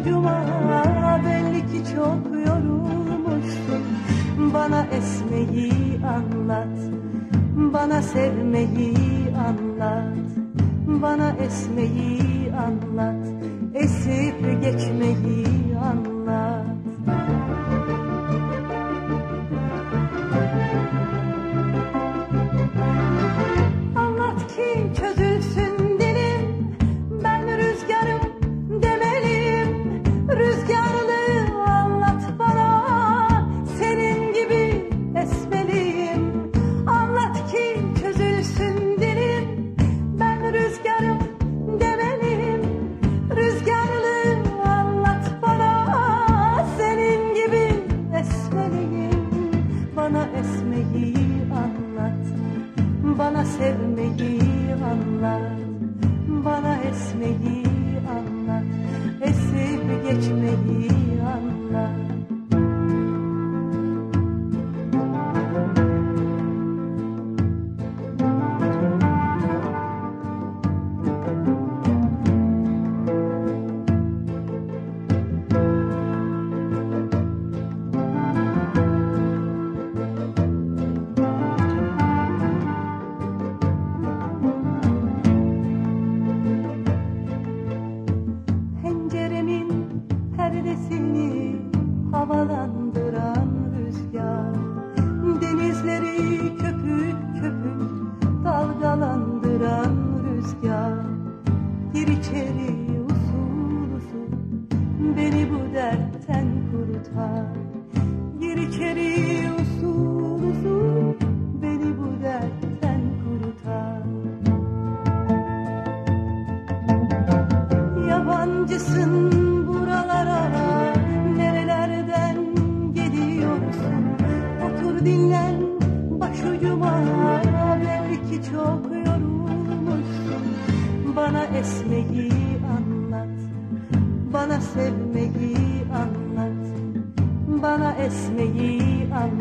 başucuma belli ki çok yorulmuşsun. Bana esmeyi anlat bana sevmeyi anlat Bana esmeyi anlat Esip geçmeyi Anlat sevmeyi anlat Bana esmeyi içeri usul usul. Beni bu dertten kurtar. Gir içeri usul usul. Beni bu dertten kurtar. Yabancısın buralara Nerelerden geliyorsun? Otur dinlen esmeyi anlat. Bana sevmeyi anlat. Bana esmeyi anlat